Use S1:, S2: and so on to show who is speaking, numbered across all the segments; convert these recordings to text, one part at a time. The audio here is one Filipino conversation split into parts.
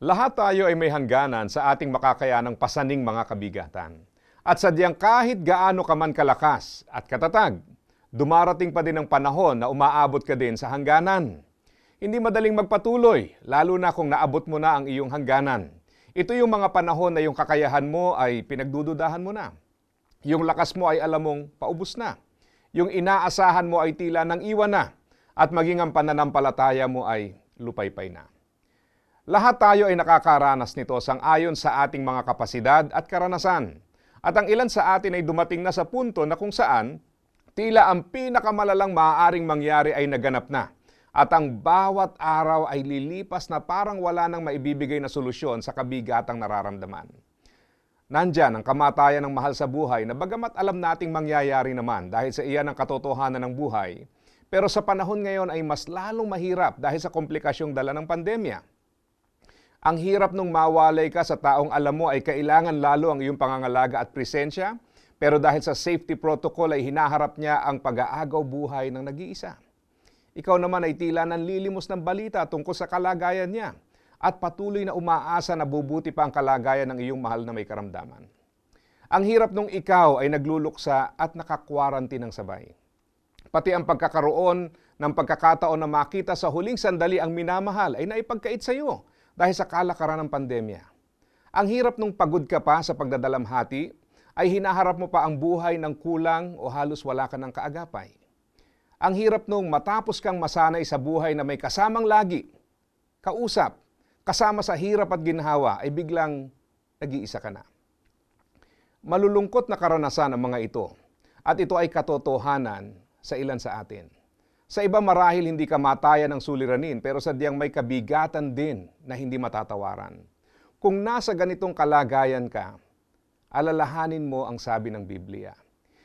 S1: Lahat tayo ay may hangganan sa ating makakayanang pasaning mga kabigatan. At sadyang kahit gaano ka man kalakas at katatag, dumarating pa din ang panahon na umaabot ka din sa hangganan. Hindi madaling magpatuloy, lalo na kung naabot mo na ang iyong hangganan. Ito yung mga panahon na yung kakayahan mo ay pinagdududahan mo na. Yung lakas mo ay alam mong paubos na. Yung inaasahan mo ay tila nang iwan na. At maging ang pananampalataya mo ay lupaypay na. Lahat tayo ay nakakaranas nito sang ayon sa ating mga kapasidad at karanasan. At ang ilan sa atin ay dumating na sa punto na kung saan tila ang pinakamalalang maaaring mangyari ay naganap na. At ang bawat araw ay lilipas na parang wala nang maibibigay na solusyon sa kabigatang nararamdaman. Nandyan ang kamatayan ng mahal sa buhay na bagamat alam nating mangyayari naman dahil sa iyan ang katotohanan ng buhay, pero sa panahon ngayon ay mas lalong mahirap dahil sa komplikasyong dala ng pandemya. Ang hirap nung mawalay ka sa taong alam mo ay kailangan lalo ang iyong pangangalaga at presensya, pero dahil sa safety protocol ay hinaharap niya ang pag-aagaw buhay ng nag-iisa. Ikaw naman ay tila nanlilimos ng balita tungkol sa kalagayan niya at patuloy na umaasa na bubuti pa ang kalagayan ng iyong mahal na may karamdaman. Ang hirap nung ikaw ay nagluluksa at nakakwarantin ng sabay. Pati ang pagkakaroon ng pagkakataon na makita sa huling sandali ang minamahal ay naipagkait sa iyo dahil sa kalakaran ng pandemya. Ang hirap nung pagod ka pa sa pagdadalamhati ay hinaharap mo pa ang buhay ng kulang o halos wala ka ng kaagapay. Ang hirap nung matapos kang masanay sa buhay na may kasamang lagi, kausap, kasama sa hirap at ginhawa ay biglang nag-iisa ka na. Malulungkot na karanasan ang mga ito at ito ay katotohanan sa ilan sa atin. Sa iba marahil hindi ka mataya ng suliranin pero sadyang may kabigatan din na hindi matatawaran. Kung nasa ganitong kalagayan ka, alalahanin mo ang sabi ng Biblia.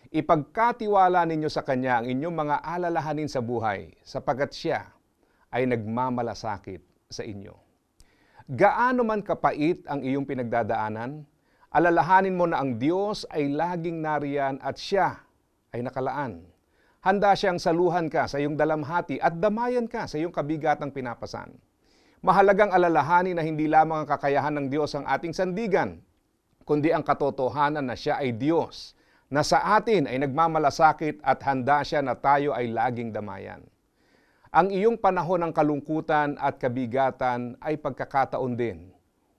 S1: Ipagkatiwala ninyo sa Kanya ang inyong mga alalahanin sa buhay sapagkat Siya ay nagmamalasakit sa inyo. Gaano man kapait ang iyong pinagdadaanan, alalahanin mo na ang Diyos ay laging nariyan at Siya ay nakalaan. Handa siyang saluhan ka sa iyong dalamhati at damayan ka sa iyong kabigatang pinapasan. Mahalagang alalahanin na hindi lamang ang kakayahan ng Diyos ang ating sandigan, kundi ang katotohanan na siya ay Diyos, na sa atin ay nagmamalasakit at handa siya na tayo ay laging damayan. Ang iyong panahon ng kalungkutan at kabigatan ay pagkakataon din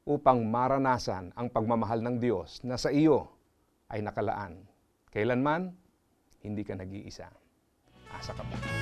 S1: upang maranasan ang pagmamahal ng Diyos na sa iyo ay nakalaan. Kailanman, hindi ka nag-iisa. Asa ka pa.